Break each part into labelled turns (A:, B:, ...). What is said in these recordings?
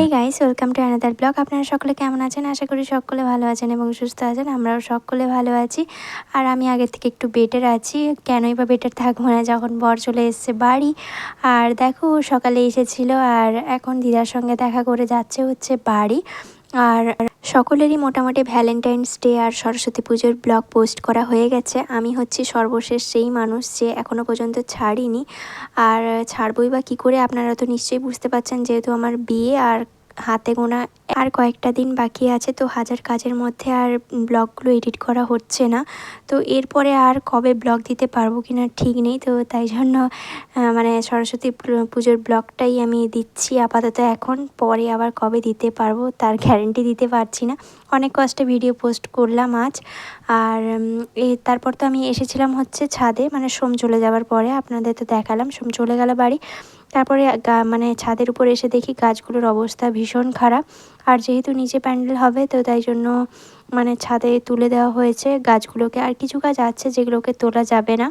A: এই guys welcome to another blog আপনারা সকলে কেমন আছেন? আশা করি সকলে ভালো আছেন এবং সুস্থ আছেন। আমরাও সকলে ভালো আছি। আর আমি আগের থেকে একটু বেটার আছি। কেনই বা বেটার থাকব না? যখন বর চলে এসছে বাড়ি। আর দেখো, সকালে এসেছিল। আর এখন দিদার সঙ্গে দেখা করে যাচ্ছে হচ্ছে বাড়ি। আর সকলেরই মোটামুটি ভ্যালেন্টাইন্স ডে আর সরস্বতী পুজোর ব্লগ পোস্ট করা হয়ে গেছে। আমি হচ্ছি সর্বশেষ সেই মানুষ যে এখনও পর্যন্ত ছাড়িনি। আর ছাড়বই বা কী করে আপনারা তো নিশ্চয়ই বুঝতে পারছেন, যেহেতু আমার বিয়ে আর হাতে গোনা আর কয়েকটা দিন বাকি আছে, তো হাজার কাজের মধ্যে আর ব্লগগুলো এডিট করা হচ্ছে না। তো এরপরে আর কবে ব্লগ দিতে পারব কি না ঠিক নেই, তো তাই জন্য মানে সরস্বতী পুজোর ব্লগটাই আমি দিচ্ছি আপাতত এখন। পরে আবার কবে দিতে পারব তার গ্যারেন্টি দিতে পারছি না। অনেক কষ্টে ভিডিও পোস্ট করলাম আজ। আর তারপর তো আমি এসেছিলাম হচ্ছে ছাদে মানে সোম চলে যাওয়ার পরে আপনাদের তো দেখালাম, সোম চলে গেল বাড়ি। তারপরে মানে ছাদের উপর এসে দেখি গাছগুলোর অবস্থা ভীষণ খারাপ। আর যেহেতু নিচে প্যান্ডেল হবে, তো তাই জন্য মানে ছাদে তুলে দেওয়া হয়েছে গাছগুলোকে। আর কিছু গাছ আছে যেগুলোকে তোলা যাবে না।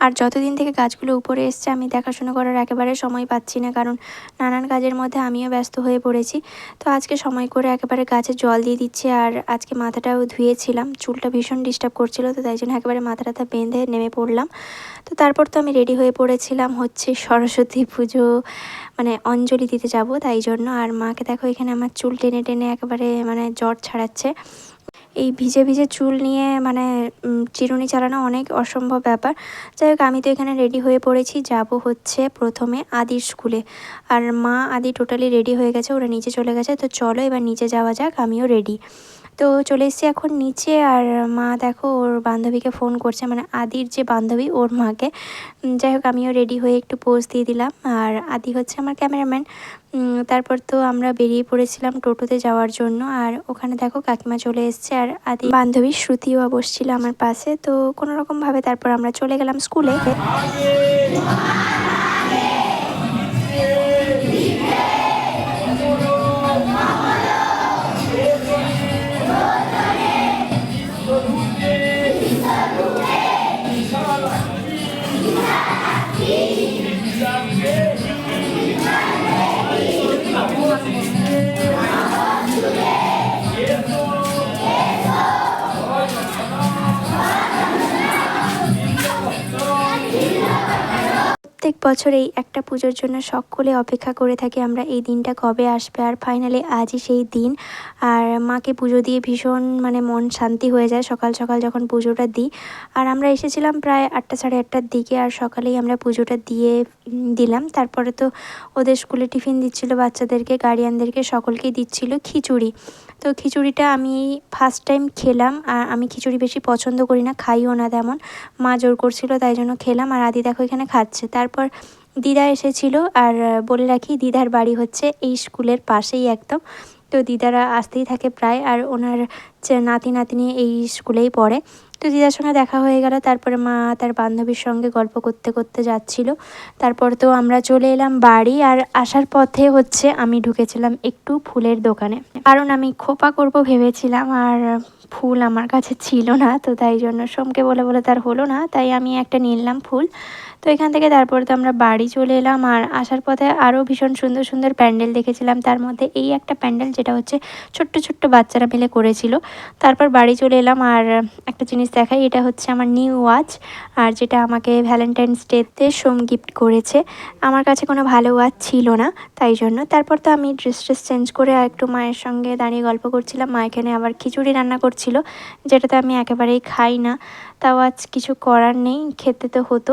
A: আর যতদিন থেকে গাছগুলো উপরে এসছে, আমি দেখাশোনা করার একেবারে সময় পাচ্ছি না, কারণ নানান কাজের মধ্যে আমিও ব্যস্ত হয়ে পড়েছি। তো আজকে সময় করে একেবারে গাছে জল দিয়ে দিচ্ছি, আর আজকে মাথাটাও ধুয়েছিলাম, চুলটা ভীষণ ডিস্টার্ব করছিল, তো তাই জন্য একেবারে মাথা টাথা বেঁধে নেমে পড়লাম। তো তারপর তো আমি রেডি হয়ে পড়েছিলাম হচ্ছে সরস্বতী পুজো মানে অঞ্জলি দিতে যাব, তাই জন্য। আর মাকে দেখো, এখানে আমার চুল টেনে টেনে একেবারে মানে জ্বর ছাড়াচ্ছে। এই ভিজে ভিজে চুল নিয়ে মানে চিরুনি চালানো অনেক অসম্ভব ব্যাপার। যাই হোক, আমি তো এখানে রেডি হয়ে পড়েছি। যাব হচ্ছে প্রথমে আদির স্কুলে। আর মা আদি টোটালি রেডি হয়ে গেছে, ওরা নিচে চলে গেছে। তো চলো এবার নিচে যাওয়া যাক, আমিও রেডি। তো চলে এসেছি এখন নিচে আর মা দেখো ওর বান্ধবীকে ফোন করছে মানে আদির যে বান্ধবী ওর মাকে। যাই হোক, আমিও রেডি হয়ে একটু পোজ দিয়ে দিলাম। আর আদি হচ্ছে আমার ক্যামেরাম্যান তারপর তো আমরা বেরিয়ে পড়েছিলাম টোটোতে যাওয়ার জন্য। আর ওখানে দেখো কাকিমা চলে এসছে আর আদি বান্ধবী শ্রুতিও বসছিল আমার পাশে। তো কোনো রকমভাবে তারপর আমরা চলে গেলাম স্কুলে Yeah. প্রত্যেক বছর এই একটা পুজোর জন্য সকলে অপেক্ষা করে থাকি আমরা এই দিনটা কবে আসবে। আর ফাইনালি আজই সেই দিন। আর মাকে পুজো দিয়ে ভীষণ মানে মন শান্তি হয়ে যায়। সকাল সকাল যখন পুজোটা দিই। আর আমরা এসেছিলাম প্রায় আটটা সাড়ে আটটার দিকে। আর সকালেই আমরা পুজোটা দিয়ে দিলাম। তারপরে তো ওদের স্কুলে টিফিন দিচ্ছিল বাচ্চাদেরকে গার্ডিয়ানদেরকে সকলকেই দিচ্ছিল খিচুড়ি। তো খিচুড়িটা আমি ফার্স্ট টাইম খেলাম, আর আমি খিচুড়ি বেশি পছন্দ করি না, খাইও না তেমন। মা জোর করছিল, তাই জন্য খেলাম, আর আদি দেখো এখানে খাচ্ছে। তারপর দিদা এসেছিল, আর বলে রাখি, দিদার বাড়ি হচ্ছে এই স্কুলের পাশেই একদম। তো দিদারা আসতেই থাকে প্রায়, আর ওনার নাতি নাতিনি এই স্কুলেই পড়ে। তো দিদার সঙ্গে দেখা হয়ে গেল। তারপরে মা তার বান্ধবীর সঙ্গে গল্প করতে করতে যাচ্ছিল। তারপর তো আমরা চলে এলাম বাড়ি আর আসার পথে হচ্ছে আমি ঢুকেছিলাম একটু ফুলের দোকানে। কারণ আমি খোপা করব ভেবেছিলাম আর ফুল আমার কাছে ছিল না, তো তাই জন্য সোমকে বলে বলে তার হলো না, তাই আমি একটা নিলাম ফুল। তো এখান থেকে তারপর তো আমরা বাড়ি চলে এলাম আর আসার পথে আরও ভীষণ সুন্দর সুন্দর প্যান্ডেল দেখেছিলাম। তার মধ্যে এই একটা প্যান্ডেল যেটা হচ্ছে ছোট্ট ছোট্ট বাচ্চারা মিলে করেছিল। তারপর বাড়ি চলে এলাম আর একটা জিনিস দেখাই, এটা হচ্ছে আমার নিউ ওয়াচ আর যেটা আমাকে ভ্যালেন্টাইন্স ডেতে সোম গিফট করেছে। আমার কাছে কোনো ভালো ওয়াচ ছিল না, তাই জন্য। তারপর তো আমি ড্রেস ট্রেস চেঞ্জ করে একটু মায়ের সঙ্গে দাঁড়িয়ে গল্প করছিলাম। মা এখানে আবার খিচুড়ি রান্না করছিল, যেটাতে আমি একেবারেই খাই না। তাও আজ কিছু করার নেই, খেতে তো হতো।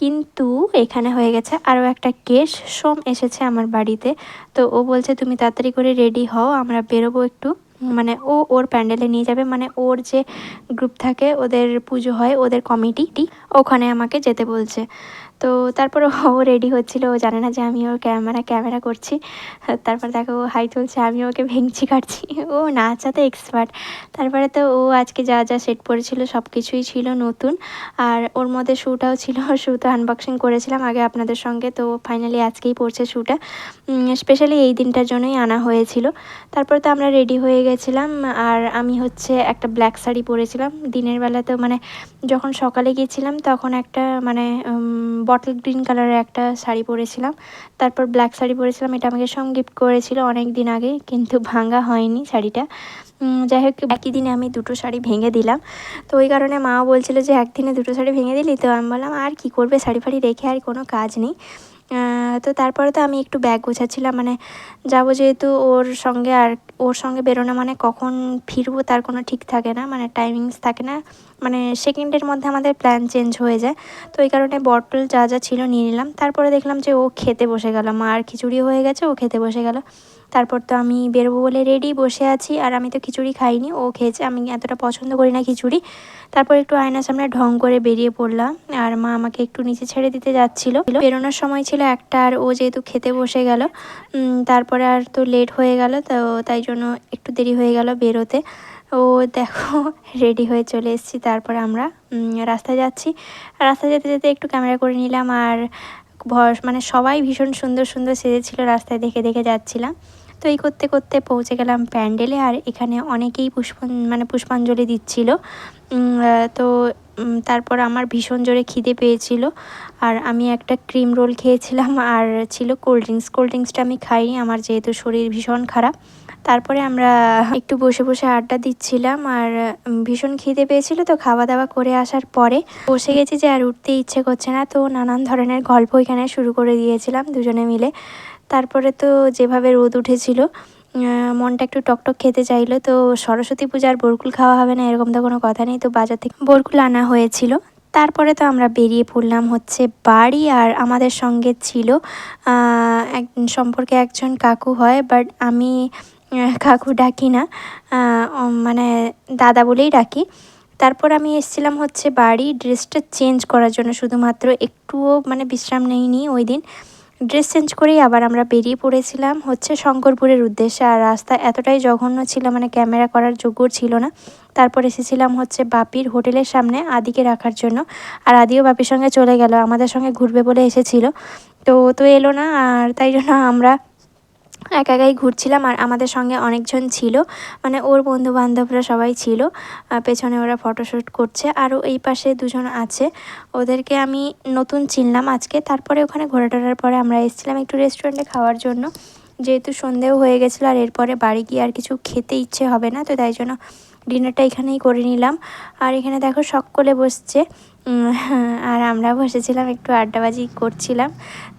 A: কিন্তু এখানে হয়ে গেছে আরও একটা কেস সোম এসেছে আমার বাড়িতে। তো ও বলছে, তুমি তাড়াতাড়ি করে রেডি হও, আমরা বেরোবো একটু। মানে ও ওর প্যান্ডেলে নিয়ে যাবে। মানে ওর যে গ্রুপ থাকে, ওদের পুজো হয়, ওদের কমিটিটি ওখানে আমাকে যেতে বলছে। তো তারপর ও রেডি হচ্ছিল, ও জানে না যে আমি ওর ক্যামেরা ক্যামেরা করছি। তারপর দেখো ও হাই তুলছে আমি ওকে ভেঙচি কাটছি। ও নাচাতে এক্সপার্ট তারপরে তো ও আজকে যা যা সেট পরেছিল সব কিছুই ছিল নতুন। আর ওর মধ্যে শ্যুটাও ছিল শ্যু তো আনবক্সিং করেছিলাম আগে আপনাদের সঙ্গে। তো ফাইনালি আজকেই পড়ছে শ্যুটা স্পেশালি এই দিনটার জন্যই আনা হয়েছিল। তারপর তো আমরা রেডি হয়ে গেছিলাম। আর আমি হচ্ছে একটা ব্ল্যাক শাড়ি পরেছিলাম। দিনের বেলা তো মানে যখন সকালে গিয়েছিলাম তখন একটা মানে বটল গ্রিন কালারের একটা শাড়ি পরেছিলাম। তারপর ব্ল্যাক শাড়ি পরেছিলাম, এটা আমাকে সঙ্গে গিফট করেছিল অনেক দিন আগে, কিন্তু ভাঙা হয়নি শাড়িটা। যাই হোক, একই দিনে আমি দুটো শাড়ি ভেঙে দিলাম। তো ওই কারণে মাও বলছিল যে, একদিনে দুটো শাড়ি ভেঙে দিলি? তো আমি বললাম, আর কি করবে? শাড়ি ফাড়ি রেখে আর কোনো কাজ নেই। তো তারপরে তো আমি একটু ব্যাগ গোছাচ্ছিলাম মানে যাব যেহেতু ওর সঙ্গে আর, ওর সঙ্গে বেরোনো মানে কখন ফিরবো তার কোনো ঠিক থাকে না মানে টাইমিংস থাকে না। মানে সেকেন্ডের মধ্যে আমাদের প্ল্যান চেঞ্জ হয়ে যায়। তো এই কারণে বটল যা যা ছিল নিয়ে নিলাম। তারপরে দেখলাম যে ও খেতে বসে গেল। মা আর খিচুড়ি হয়ে গেছে, ও খেতে বসে গেল। তারপর তো আমি বেরোবো বলে রেডি বসে আছি। আর আমি তো খিচুড়ি খাইনি, ও খেয়েছে। আমি এতটা পছন্দ করি না খিচুড়ি। তারপর একটু আয়নার সামনে ঢং করে বেরিয়ে পড়লাম। আর মা আমাকে একটু নিচে ছেড়ে দিতে যাচ্ছিল। বেরোনোর সময় ছিল একটা, আর ও যেহেতু খেতে বসে গেল তারপরে আর তো লেট হয়ে গেল। তো তাই জন্য একটু দেরি হয়ে গেল বেরোতে। ও দেখো রেডি হয়ে চলে এসেছি। তারপরে আমরা রাস্তায় যাচ্ছি। রাস্তায় যেতে যেতে একটু ক্যামেরা করে নিলাম আর ভর মানে সবাই ভীষণ সুন্দর সুন্দর সেজেছিল রাস্তায় দেখে দেখে যাচ্ছিলাম। তো এই করতে করতে পৌঁছে গেলাম প্যান্ডেলে আর এখানে অনেকেই পুষ্প মানে পুষ্পাঞ্জলি দিচ্ছিল। তো তারপর আমার ভীষণ জোরে খিদে পেয়েছিল আর আমি একটা ক্রিম রোল খেয়েছিলাম আর ছিল কোল্ড ড্রিঙ্কস কোল্ড ড্রিঙ্কসটা আমি খাইনি, আমার যেহেতু শরীর ভীষণ খারাপ। তারপরে আমরা একটু বসে বসে আড্ডা দিচ্ছিলাম আর ভীষণ খিদে পেয়েছিল তো খাওয়া দাওয়া করে আসার পরে বসে গেছি যে আর উঠতে ইচ্ছে করছে না তো নানান ধরনের গল্প এখানে শুরু করে দিয়েছিলাম দুজনে মিলে। তারপরে তো যেভাবে রোদ উঠেছিল মনটা একটু টকটক খেতে চাইলো তো সরস্বতী পূজার বরকুল খাওয়া হবে না এরকম তো কোনো কথা নেই তো বাজার থেকে বরকুল আনা হয়েছিল। তারপরে তো আমরা বেরিয়ে পড়লাম হচ্ছে বাড়ি আর আমাদের সঙ্গে ছিল এক, সম্পর্কে একজন কাকু হয় বাট আমি কাকু ডাকি না মানে দাদা বলেই ডাকি। তারপর আমি এসেছিলাম হচ্ছে বাড়ি, ড্রেসটা চেঞ্জ করার জন্য। শুধুমাত্র একটুও মানে বিশ্রাম নেইনি ওই দিন ড্রেস চেঞ্জ করেই আবার আমরা বেরিয়ে পড়েছিলাম হচ্ছে শঙ্করপুরের উদ্দেশ্যে। আর রাস্তা এতটাই জঘন্য ছিল মানে ক্যামেরা করার যোগ্য ছিল না। তারপর এসেছিলাম হচ্ছে বাপির হোটেলের সামনে আদিকে রাখার জন্য। আর আদিও বাপির সঙ্গে চলে গেল, আমাদের সঙ্গে ঘুরবে বলে এসেছিল। তো তো এলো না, আর তাই জন্য আমরা একা একাই ঘুরছিলাম আর আমাদের সঙ্গে অনেকজন ছিল। মানে ওর বন্ধু বান্ধবরা সবাই ছিল। পেছনে ওরা ফটোশ্যুট করছে। আরও এই পাশে দুজন আছে। ওদেরকে আমি নতুন চিনলাম আজকে। তারপরে ওখানে ঘোরা টোরার পরে আমরা এসেছিলাম একটু রেস্টুরেন্টে খাওয়ার জন্য। যেহেতু সন্ধেও হয়ে গেছিল আর এরপরে বাড়ি গিয়ে আর কিছু খেতে ইচ্ছে হবে না, তো তাই জন্য ডিনারটা এখানেই করে নিলাম। আর এখানে দেখো সকলে বসছে। আর আমরা বসেছিলাম, একটু আড্ডাবাজি করছিলাম।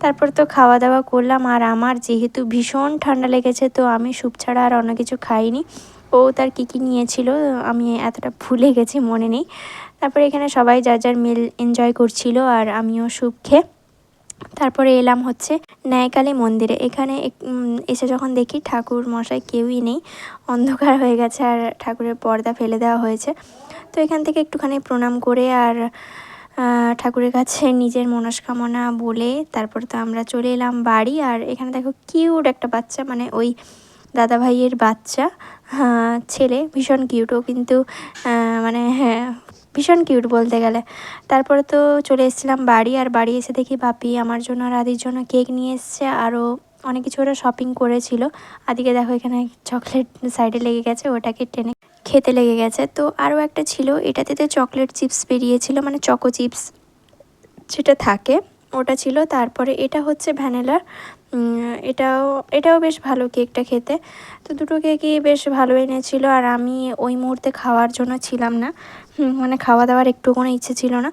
A: তারপর তো খাওয়া দাওয়া করলাম, আর আমার যেহেতু ভীষণ ঠান্ডা লেগেছে, তো আমি স্যুপ ছাড়া আর অন্য কিছু খাইনি। ও তার কী কী নিয়েছিল, আমি এতটা ভুলে গেছি, মনে নেই। তারপরে এখানে সবাই যার যার মিল এনজয় করছিল, আর আমিও স্যুপ খেয়ে। তারপরে এলাম হচ্ছে ন্যায়কালী মন্দিরে। এখানে এসে যখন দেখি ঠাকুর মশাই কেউই নেই, অন্ধকার হয়ে গেছে, আর ঠাকুরের পর্দা ফেলে দেওয়া হয়েছে। তো এখান থেকে একটুখানি প্রণাম করে আর ঠাকুরের কাছে নিজের মনস্কামনা বলে তারপর তো আমরা চলে এলাম বাড়ি। আর এখানে দেখো কিউট একটা বাচ্চা মানে ওই দাদা ভাইয়ের বাচ্চা ছেলে ভীষণ কিউট। ও কিন্তু মানে হ্যাঁ ভীষণ কিউট বলতে গেলে। তারপরে তো চলে এসেছিলাম বাড়ি আর বাড়ি এসে দেখি বাপি আমার জন্য আর আদির জন্য কেক নিয়ে এসছে। আরও অনেক কিছু ওরা শপিং করেছিল। আদিকে দেখো এখানে চকলেট সাইডে লেগে গেছে, ওটাকে টেনে খেতে লেগে গেছে। তো আরও একটা ছিল, এটাতে তো চকলেট চিপস বেরিয়েছিল মানে চকো চিপস যেটা থাকে, ওটা ছিল। তারপরে এটা হচ্ছে ভ্যানিলার এটাও এটাও বেশ ভালো কেকটা খেতে। তো দুটো কেকই বেশ ভালো এনেছিল, আর আমি ওই মুহূর্তে খাওয়ার জন্য ছিলাম না। মানে খাওয়া দাওয়ার একটু কোনো ইচ্ছে ছিল না।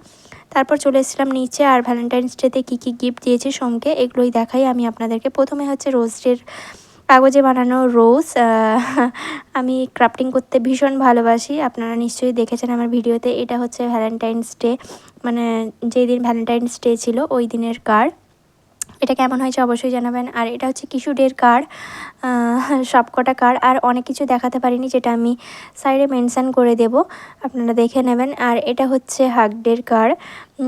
A: তারপর চলে এসেছিলাম নিচে, আর ভ্যালেন্টাইন্স ডেতে কী কী গিফট দিয়েছি সোমকে এগুলোই দেখাই। আমি আপনাদেরকে, প্রথমে হচ্ছে রোস্টের কাগজে বানানো রোজ আমি ক্রাফটিং করতে ভীষণ ভালোবাসি। আপনারা নিশ্চয়ই দেখেছেন আমার ভিডিওতে, এটা হচ্ছে ভ্যালেন্টাইন্স ডে মানে যেই দিন ভ্যালেন্টাইন্স ডে ছিল, ওই দিনের কার্ড। এটা কেমন হয়েছে অবশ্যই জানাবেন। আর এটা হচ্ছে কিশোরের কার্ড সবকটা কার্ড। আর অনেক কিছু দেখাতে পারিনি যেটা আমি সাইডে মেনশান করে দেব, আপনারা দেখে নেবেন। আর এটা হচ্ছে হাগডের কার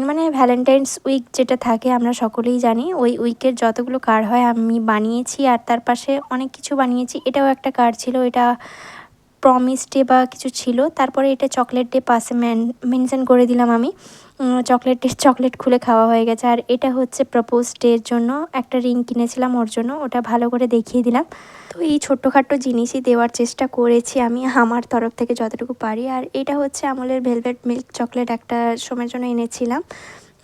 A: মানে ভ্যালেন্টাইন্স উইক যেটা থাকে, আমরা সকলেই জানি। ওই উইকের যতগুলো কার্ড হয়, আমি বানিয়েছি আর তার পাশে অনেক কিছু বানিয়েছি। এটাও একটা কার্ড ছিল, এটা প্রমিস ডে বা কিছু ছিল, তারপরে এটা চকলেট ডে পাশে মেনশন করে দিলাম আমি। চকলেট ডে চকলেট খুলে খাওয়া হয়ে গেছে। আর এটা হচ্ছে প্রপোজ ডের জন্য একটা রিং কিনেছিলাম ওর জন্য, ওটা ভালো করে দেখিয়ে দিলাম। তো এই ছোট্টখাট্টো জিনিসই দেওয়ার চেষ্টা করেছি আমি আমার তরফ থেকে যতটুকু পারি। আর এটা হচ্ছে আমলের ভেলভেট মিল্ক চকলেট একটা সময়ের জন্য এনেছিলাম।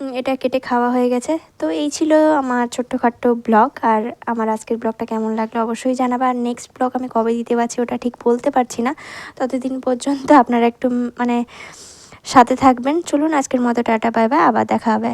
A: এটা কেটে খাওয়া হয়ে গেছে। তো এই ছিল আমার ছোট্টখাট্টো ব্লগ। আর আমার আজকের ব্লগটা কেমন লাগল অবশ্যই জানাবা। আর নেক্সট ব্লগ আমি কবে দিতে পারছি ওটা ঠিক বলতে পারছি না। ততদিন পর্যন্ত আপনারা একটু মানে সাথে থাকবেন। চলুন আজকের মতো টাটা বাই। আবার দেখা হবে।